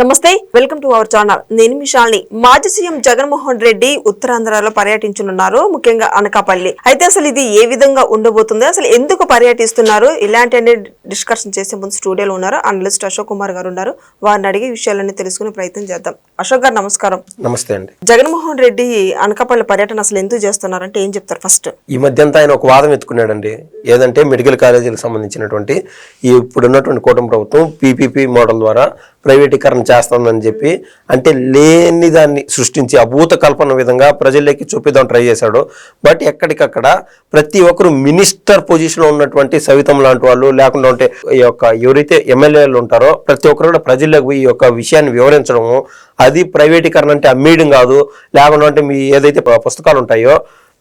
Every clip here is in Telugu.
నమస్తే వెల్కమ్ టు అవర్ ఛానల్. నేను మిషాల్ని మాజీ సీఎం జగన్మోహన్ రెడ్డి ఉత్తరాంధ్రలో పర్యటించనున్నారు ముఖ్యంగా అనకాపల్లి. అయితే అసలు ఇది ఏ విధంగా ఉండబోతుంది? అసలు ఎందుకు పర్యటిస్తున్నారు? ఇలాంటి అన్ని డిస్కషన్ చేసే ముందు స్టూడియోలో ఉన్నారు అనలిస్ట్ అశోక్ కుమార్ గారు ఉన్నారు. వారిని అడిగే విషయాలన్నీ తెలుసుకునే ప్రయత్నం చేద్దాం. అశోక్ గారు నమస్కారం. నమస్తే అండి. జగన్మోహన్ రెడ్డి అనకాపల్లి పర్యటన అసలు ఎందుకు చేస్తున్నారంటే ఏం చెప్తారు ఫస్ట్? ఈ మధ్య అంతా ఆయన ఒక వాదం ఎత్తుకున్నాడండి. ఏదంటే మెడికల్ కాలేజీలకు సంబంధించినటువంటి ఈ ఇప్పుడున్నటువంటి కూటమి ప్రభుత్వం పీపీపీ మోడల్ ద్వారా ప్రైవేటీకరణ చేస్తుందని చెప్పి అంటే లేని దాన్ని సృష్టించి అభూత కల్పన విధంగా ప్రజల్లోకి చూపిద్దాం ట్రై చేశాడు. బట్ ఎక్కడికక్కడ ప్రతి ఒక్కరు మినిస్టర్ పొజిషన్లో ఉన్నటువంటి సవితం లాంటి వాళ్ళు లేకుండా ఉంటే ఈ యొక్క ఎవరైతే ఎమ్మెల్యేలు ఉంటారో ప్రతి ఒక్కరు కూడా ప్రజల్లోకి పోయి ఈ యొక్క విషయాన్ని వివరించడము. అది ప్రైవేటీకరణ అంటే అమ్మేయడం కాదు. లేకుండా అంటే మీ ఏదైతే పుస్తకాలు ఉంటాయో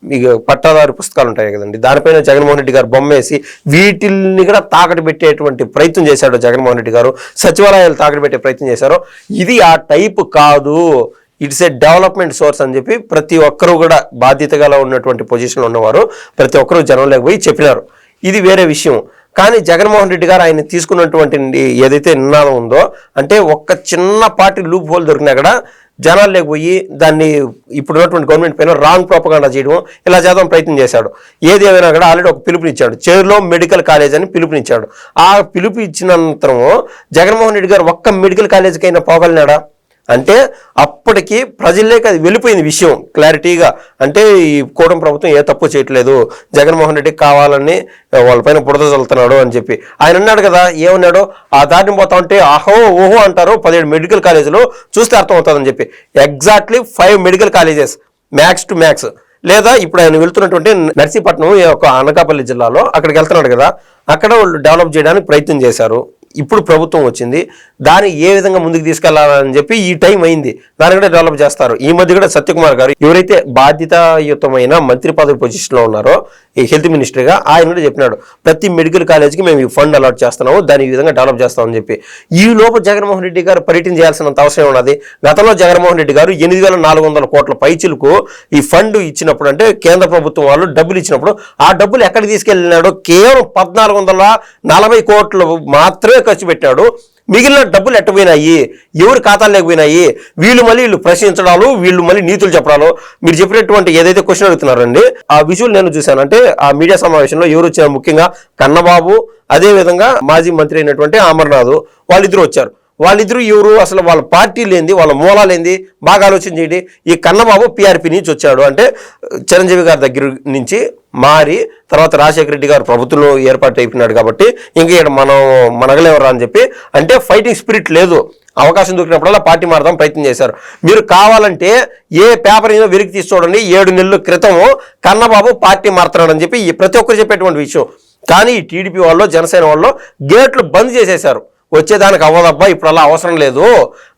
మీకు పట్టాదారు పుస్తకాలు ఉంటాయి కదండి. దానిపైన జగన్మోహన్ రెడ్డి గారు బొమ్మ వేసి వీటిల్ని కూడా తాకట్టు పెట్టేటువంటి ప్రయత్నం చేశాడు జగన్మోహన్ రెడ్డి గారు. సచివాలయాలు తాకటి పెట్టే ప్రయత్నం చేశారు. ఇది ఆ టైప్ కాదు. ఇట్స్ ఏ డెవలప్మెంట్ సోర్స్ అని చెప్పి ప్రతి ఒక్కరూ కూడా బాధ్యత ఉన్నటువంటి పొజిషన్లో ఉన్నవారు. ప్రతి ఒక్కరూ జనంలోకి పోయి చెప్పినారు. ఇది వేరే విషయం. కానీ జగన్మోహన్ రెడ్డి గారు ఆయన తీసుకున్నటువంటి ఏదైతే నినాదం ఉందో అంటే ఒక్క చిన్న పార్టీ లూప్ హోల్ దొరికినా కూడా జనాల్లోకి పోయి దాన్ని ఇప్పుడున్నటువంటి గవర్నమెంట్ పైన రాంగ్ ప్రోపగాండా చేయడం ఇలా చేద్దాం ప్రయత్నం చేశాడు. ఏది ఏమైనా కూడా ఆల్రెడీ ఒక పిలుపునిచ్చాడు. చేరులో మెడికల్ కాలేజ్ అని పిలుపునిచ్చాడు. ఆ పిలుపు ఇచ్చినంతరం జగన్మోహన్ రెడ్డి గారు ఒక్క మెడికల్ కాలేజీకి అయినా పోగలినాడా అంటే అప్పటికి ప్రజల్లోకి అది వెళ్ళిపోయింది విషయం క్లారిటీగా. అంటే ఈ కూటమి ప్రభుత్వం ఏ తప్పు చేయట్లేదు జగన్మోహన్ రెడ్డి కావాలని వాళ్ళపైన బురద చల్లుతున్నాడు అని చెప్పి. ఆయన అన్నాడు కదా ఏమన్నాడు ఆ దాటిని పోతా ఉంటే అహో ఓహో అంటారు పదిహేడు మెడికల్ కాలేజీలు చూస్తే అర్థమవుతుందని చెప్పి. Exactly five medical colleges max to max. లేదా ఇప్పుడు ఆయన వెళ్తున్నటువంటి నర్సీపట్నం ఒక అనకాపల్లి జిల్లాలో అక్కడికి వెళ్తున్నాడు కదా అక్కడ వాళ్ళు డెవలప్ చేయడానికి ప్రయత్నం చేశారు. ఇప్పుడు ప్రభుత్వం వచ్చింది దాన్ని ఏ విధంగా ముందుకు తీసుకెళ్ళాలని చెప్పి ఈ టైం అయింది. దాన్ని కూడా డెవలప్ చేస్తారు. ఈ మధ్య కూడా సత్యకుమార్ గారు ఎవరైతే బాధ్యతాయుతమైన మంత్రి పదవి పొజిషన్లో ఉన్నారో ఈ హెల్త్ మినిస్టర్గా ఆయన కూడా చెప్పినాడు ప్రతి మెడికల్ కాలేజ్కి మేము ఈ ఫండ్ అలాట్ చేస్తున్నాము దాన్ని ఈ విధంగా డెవలప్ చేస్తామని చెప్పి. ఈ లోపు జగన్మోహన్ రెడ్డి గారు పర్యటన చేయాల్సినంత అవసరం ఉన్నది? గతంలో జగన్మోహన్ రెడ్డి గారు ఎనిమిది వేల నాలుగు వందల కోట్ల పైచులకు ఈ ఫండ్ ఇచ్చినప్పుడు అంటే కేంద్ర ప్రభుత్వం వాళ్ళు డబ్బులు ఇచ్చినప్పుడు ఆ డబ్బులు ఎక్కడికి తీసుకెళ్ళినాడో కేవలం పద్నాలుగు వందల నలభై కోట్లు మాత్రమే ఖర్చు పెట్టాడు. మిగిలిన డబ్బులు ఎట్టపోయినాయి ఎవరు ఖాతాలు లేకపోయినాయి వీళ్ళు మళ్ళీ వీళ్ళు ప్రశ్నించడాలు వీళ్ళు మళ్ళీ నీతులు చెప్పడాలు. మీరు చెప్పినటువంటి ఏదైతే క్వశ్చన్ అడుగుతున్నారండి ఆ విజువల్ నేను చూశాను. అంటే ఆ మీడియా సమావేశంలో ఎవరు వచ్చారు? ముఖ్యంగా కన్నబాబు అదే విధంగా మాజీ మంత్రి అయినటువంటి అమర్నాథ్ వాళ్ళిద్దరూ వచ్చారు. వాళ్ళిద్దరూ ఎవరు? అసలు వాళ్ళ పార్టీ లేనిది వాళ్ళ మూలాలు ఏంది బాగా ఆలోచన చేయండి. ఈ కన్నబాబు పీఆర్పీ నుంచి వచ్చాడు. అంటే చిరంజీవి గారి దగ్గర నుంచి మారి తర్వాత రాజశేఖర రెడ్డి గారు ప్రభుత్వంలో ఏర్పాటు అయిపోయినాడు కాబట్టి ఇంక ఇక్కడ మనం మనగలేవరా అని చెప్పి అంటే ఫైటింగ్ స్పిరిట్ లేదు. అవకాశం దొరికినప్పుడల్లా పార్టీ మారదాం ప్రయత్నం చేశారు. మీరు కావాలంటే ఏ పేపర్ ఏదో వెలికి తీసి చూడండి ఏడు నెలల క్రితం కన్నబాబు పార్టీ మారుతున్నాడని చెప్పి ప్రతి ఒక్కరు చెప్పేటువంటి విషయం. కానీ ఈ టీడీపీ వాళ్ళు జనసేన వాళ్ళు గేట్లు బంద్ చేసేశారు. వచ్చేదానికి అవ్వదబ్బా ఇప్పుడు అలా అవసరం లేదు.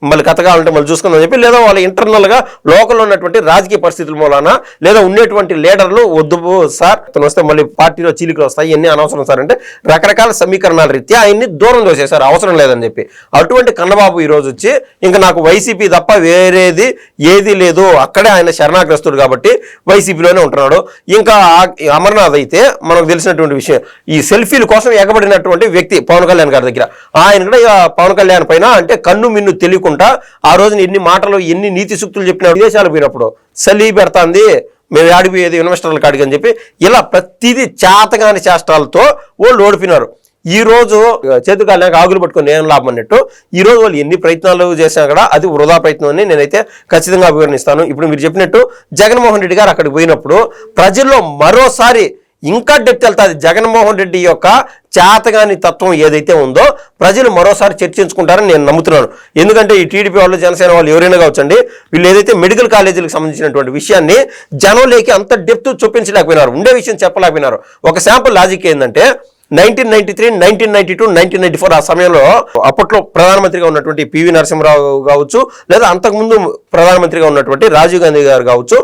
మళ్ళీ కథ కావాలంటే మళ్ళీ చూసుకుందని చెప్పి లేదా వాళ్ళ ఇంటర్నల్గా లోకల్లో ఉన్నటువంటి రాజకీయ పరిస్థితుల మూలాన లేదా ఉండేటువంటి లీడర్లు వద్దు సార్ ఇతను వస్తే మళ్ళీ పార్టీలో చీలికలు వస్తాయి ఇవన్నీ అనవసరం సార్ అంటే రకరకాల సమీకరణాల రీత్యా ఆయన్ని దూరం చేసేసారు అవసరం లేదని చెప్పి. అటువంటి కన్నబాబు ఈ రోజు వచ్చి ఇంకా నాకు వైసీపీ తప్ప వేరేది ఏది లేదు అక్కడే ఆయన శరణాగ్రస్తుడు కాబట్టి వైసీపీలోనే ఉంటున్నాడు. ఇంకా అమర్నాథ్ అయితే మనకు తెలిసినటువంటి విషయం ఈ సెల్ఫీల కోసం ఎగబడినటువంటి వ్యక్తి పవన్ కళ్యాణ్ గారి దగ్గర ఆయన కూడా పవన్ కళ్యాణ్ పైన అంటే కన్ను మిన్ను తెలియకుండా ఆ రోజున ఎన్ని మాటలు ఎన్ని నీతి సూక్తులు చెప్పిన విదేశాలు పోయినప్పుడు సలీ పెడతాంది మేము ఆడిపోయేది ఇన్వెస్టర్ల కాడికి అని చెప్పి ఇలా ప్రతిదీ చేతగాని చేష్టాలతో వాళ్ళు ఓడిపోయినారు. ఈ రోజు చేతులు కాలేక ఆగులు పట్టుకొని నేను లాభం అన్నట్టు ఈ రోజు వాళ్ళు ఎన్ని ప్రయత్నాలు చేసినా కూడా అది వృధా ప్రయత్నం అని నేనైతే ఖచ్చితంగా అభివర్ణిస్తాను. ఇప్పుడు మీరు చెప్పినట్టు జగన్మోహన్ రెడ్డి గారు అక్కడికి పోయినప్పుడు ప్రజల్లో మరోసారి ఇంకా డెప్త్ వెళ్తుంది జగన్మోహన్ రెడ్డి యొక్క చేతగాని తత్వం ఏదైతే ఉందో ప్రజలు మరోసారి చర్చించుకుంటారని నేను నమ్ముతున్నాను. ఎందుకంటే ఈ టీడీపీ వాళ్ళు జనసేన వాళ్ళు ఎవరైనా కావచ్చండి వీళ్ళు ఏదైతే మెడికల్ కాలేజీలకు సంబంధించినటువంటి విషయాన్ని జనంలోకి అంత డెప్త్ చూపించలేకపోయినారు ఉండే విషయం చెప్పలేకపోయినారు. ఒక శాంపుల్ లాజిక్ ఏంటంటే nineteen ninety three nineteen ninety two nineteen ninety four ఆ సమయంలో అప్పట్లో ప్రధానమంత్రిగా ఉన్నటువంటి పివి నరసింహరావు కావచ్చు లేదా అంతకుముందు ప్రధానమంత్రిగా ఉన్నటువంటి రాజీవ్ గాంధీ గారు కావచ్చు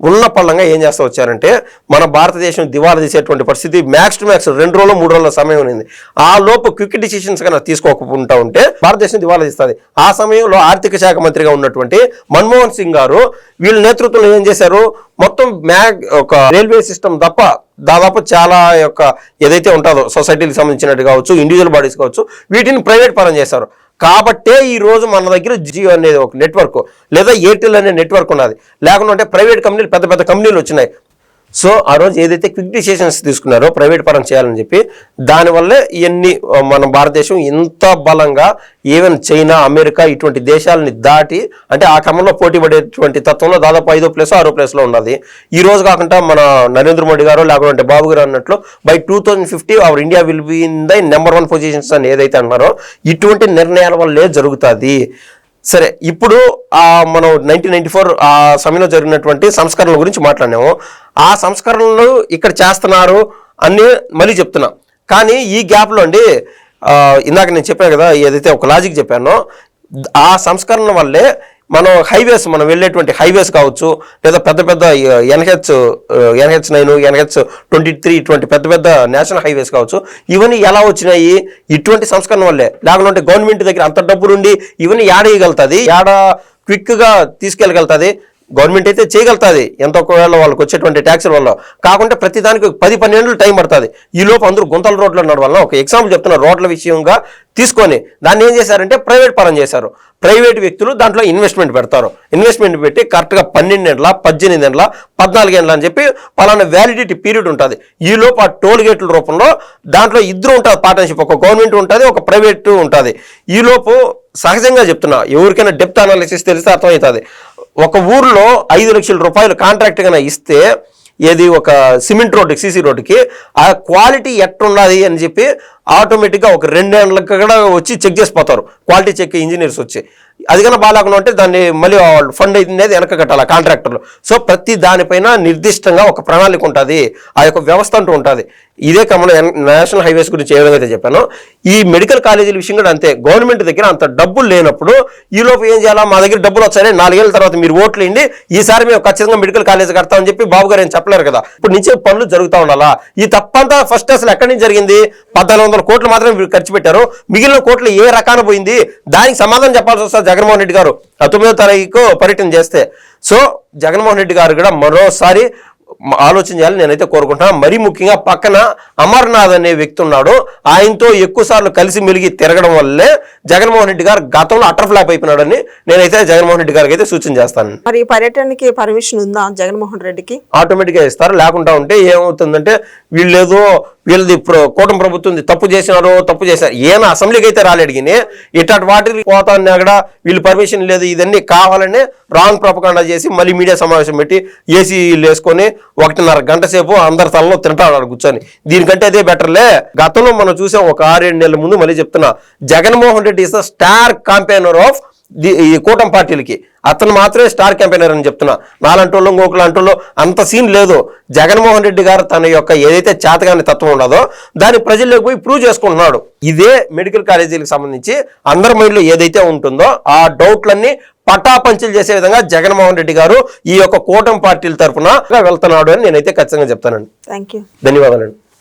ఉన్న పళ్ళంగా ఏం చేస్తూ వచ్చారంటే మన భారతదేశం దివాలా తీసేటువంటి పరిస్థితి మ్యాక్స్ టు మ్యాక్స్ రెండు రోజులు మూడు రోజుల సమయం ఉంది ఆ లోపు క్విక్ డిసిషన్స్ కన్నా తీసుకోకుండా ఉంటే భారతదేశం దివాలా తీస్తుంది. ఆ సమయంలో ఆర్థిక శాఖ మంత్రిగా ఉన్నటువంటి మన్మోహన్ సింగ్ గారు వీళ్ళ నేతృత్వంలో ఏం చేశారు? మొత్తం మ్యాగ్ ఒక రైల్వే సిస్టమ్ తప్ప దాదాపు చాలా యొక్క ఏదైతే ఉంటుందో సొసైటీకి సంబంధించినట్టు కావచ్చు ఇండివిజువల్ బాడీస్ కావచ్చు వీటిని ప్రైవేట్ పరం చేశారు. కాబట్టే ఈ రోజు మన దగ్గర జియో అనేది ఒక నెట్వర్క్ లేదా ఎయిర్టెల్ అనే నెట్వర్క్ ఉన్నది. లేకుండా అంటే ప్రైవేట్ కంపెనీలు పెద్ద పెద్ద కంపెనీలు వచ్చినాయి. సో ఆ రోజు ఏదైతే క్విక్ డిసిషన్స్ తీసుకున్నారో ప్రైవేట్ పరం చేయాలని చెప్పి దానివల్లే ఇవన్నీ మన భారతదేశం ఇంత బలంగా ఈవెన్ చైనా అమెరికా ఇటువంటి దేశాలని దాటి అంటే ఆ క్రమంలో పోటీ పడేటువంటి తత్వంలో దాదాపు ఐదో ప్లేస్ ఆరో ప్లేస్లో ఉన్నది. ఈ రోజు కాకుండా మన నరేంద్ర మోడీ గారు లేకుంటే బాబు గారు అన్నట్లు by two thousand fifty our India will be in the number one positions అని ఏదైతే అన్నారో ఇటువంటి నిర్ణయాల వల్లే జరుగుతుంది. సరే ఇప్పుడు మనం నైన్టీన్ నైన్టీ ఫోర్ ఆ సమయంలో జరిగినటువంటి సంస్కరణల గురించి మాట్లాడినాము. ఆ సంస్కరణలు ఇక్కడ చేస్తున్నారు అని మళ్ళీ చెప్తున్నా. కానీ ఈ గ్యాప్లో అండి ఇందాక నేను చెప్పాను కదా ఏదైతే ఒక లాజిక్ చెప్పానో ఆ సంస్కరణ వల్లే మనం హైవేస్ మనం వెళ్ళేటువంటి హైవేస్ కావచ్చు లేదా పెద్ద పెద్ద NH NH nine NH twenty three ఇటువంటి పెద్ద పెద్ద నేషనల్ హైవేస్ కావచ్చు ఇవన్నీ ఎలా వచ్చినాయి? ఇటువంటి సంస్కరణ వల్లే. లేకుంటే గవర్నమెంట్ దగ్గర అంత డబ్బు నుండి ఇవన్నీ యాడేయగలుగుతుంది? యాడ క్విక్గా తీసుకెళ్ళగలుగుతుంది? గవర్నమెంట్ అయితే చేయగలుగుతుంది. ఎంత ఒకవేళ వాళ్ళకి వచ్చేటువంటి ట్యాక్సుల వల్ల. కాకుంటే ప్రతి దానికి పది పన్నెండు టైం పడుతుంది. ఈ లోపు అందరూ గుంతల రోడ్లు ఉండడం ఒక ఎగ్జాంపుల్ చెప్తున్నా రోడ్ల విషయంగా తీసుకొని దాన్ని ఏం చేశారంటే ప్రైవేట్ పరం చేశారు. ప్రైవేట్ వ్యక్తులు దాంట్లో ఇన్వెస్ట్మెంట్ పెడతారు. ఇన్వెస్ట్మెంట్ పెట్టి కరెక్ట్గా పన్నెండేండ్ల పద్దెనిమిది ఏళ్ళ పద్నాలుగేండ్ల అని చెప్పి పలానా వ్యాలిడిటీ పీరియడ్ ఉంటుంది. ఈ లోపు ఆ టోల్ గేట్ల రూపంలో దాంట్లో ఇద్దరు ఉంటుంది పార్ట్నర్షిప్ ఒక గవర్నమెంట్ ఉంటుంది ఒక ప్రైవేట్ ఉంటుంది. ఈ లోపు సహజంగా చెప్తున్నా ఎవరికైనా డెప్త్ అనాలిసిస్ తెలిస్తే అర్థమవుతుంది. ఒక ఊర్లో ఐదు లక్షల రూపాయలు కాంట్రాక్ట్ కన్నా ఇస్తే ఏది ఒక సిమెంట్ రోడ్డుకి సీసీ రోడ్డుకి ఆ క్వాలిటీ ఎట్లున్నది అని చెప్పి ఆటోమేటిక్గా ఒక రెండేళ్ళకి కూడా వచ్చి చెక్ చేసిపోతారు. క్వాలిటీ చెక్ ఇంజనీర్స్ వచ్చి. అది కన్నా బాగాలేకుండా ఉంటే దాన్ని మళ్ళీ వాళ్ళు ఫండ్ అనేది వెనక కట్టాలి కాంట్రాక్టర్లు. సో ప్రతి దానిపైన నిర్దిష్టంగా ఒక ప్రణాళిక ఉంటుంది. ఆ యొక్క వ్యవస్థ అంటూ ఉంటుంది. ఇదే క్రమంలో నేషనల్ హైవేస్ గురించి ఏ విధంగా అయితే చెప్పాను ఈ మెడికల్ కాలేజీల విషయం కూడా అంతే. గవర్నమెంట్ దగ్గర అంత డబ్బులు లేనప్పుడు ఈ లోపు ఏం చేయాలా? మా దగ్గర డబ్బులు వచ్చాయి నాలుగేళ్ళ తర్వాత మీరు ఓట్లు వేయండి. ఈసారి మేము ఖచ్చితంగా మెడికల్ కాలేజ్ కడతామని చెప్పి బాబు గారు ఏం చెప్పలేరు కదా. ఇప్పుడు నుంచే పనులు జరుగుతూ ఉండాలా? ఈ తప్పంతా ఫస్ట్ అసలు ఎక్కడి నుంచి జరిగింది? పద్నాలుగు వందల కోట్లు మాత్రమే ఖర్చు పెట్టారు. మిగిలిన కోట్లు ఏ రకాన పోయింది? దానికి సమాధానం చెప్పాల్సి వస్తుంది జగన్మోహన్ రెడ్డి గారు తొమ్మిదో తారీఖు పర్యటన చేస్తే. సో జగన్మోహన్ రెడ్డి గారు కూడా మరోసారి ఆలోచన చేయాలి నేనైతే కోరుకుంటున్నాను మరీ ముఖ్యంగా పక్కన అమర్నాథ్ అనే వ్యక్తి ఉన్నాడు. ఆయనతో ఎక్కువ సార్లు కలిసి మెలిగి తిరగడం వల్లే జగన్మోహన్ రెడ్డి గారు గతంలో అటర్ ఫ్లాప్ అయిపోయినాడని నేనైతే జగన్మోహన్ రెడ్డి గారికి అయితే సూచన చేస్తాను. మరి పర్యటనకి పర్మిషన్ ఉందా జగన్మోహన్ రెడ్డికి? ఆటోమేటిక్గా ఇస్తారు. లేకుండా ఉంటే ఏమవుతుందంటే వీళ్ళు ఏదో వీళ్ళది ఇప్పుడు కూటమి ప్రభుత్వం తప్పు చేసినారు తప్పు చేశారు ఏనా అసెంబ్లీకి అయితే రాలేడు కానీ ఇట్లాంటి వాటికి పోతాన్ని అక్కడ వీళ్ళు పర్మిషన్ లేదు. ఇదన్నీ కావాలని రాంగ్ ప్రపకాండా చేసి మళ్ళీ మీడియా సమావేశం పెట్టి ఏసీలు వేసుకొని ఒకటిన్నర గంట సేపు అందరి తలలో తింటాడు ఆడ కూర్చొని. దీనికంటే అదే బెటర్లే. గతంలో మనం చూసాం ఒక ఆరేడు నెలల ముందు మళ్ళీ చెప్తున్నా. Jaganmohan Reddy is the star campaigner of ఈ కూటమి పార్టీలకి. అతను మాత్రమే స్టార్ క్యాంపెయినర్ అని చెప్తున్నా. నాలంటోళ్ళు ఇంకొకలాంటోళ్ళు అంత సీన్ లేదు. జగన్మోహన్ రెడ్డి గారు తన యొక్క ఏదైతే చేతగాని తత్వం ఉండదో దాన్ని ప్రజల్లోకి పోయి ప్రూవ్ చేసుకుంటున్నాడు. ఇదే మెడికల్ కాలేజీలకు సంబంధించి అందరి మైండ్లో ఏదైతే ఉంటుందో ఆ డౌట్లన్నీ పటాపంచలు చేసే విధంగా జగన్మోహన్ రెడ్డి గారు ఈ యొక్క కూటమి పార్టీల తరఫున వెళ్తున్నాడు అని నేనైతే ఖచ్చితంగా చెప్తానండి. ధన్యవాదాలండి.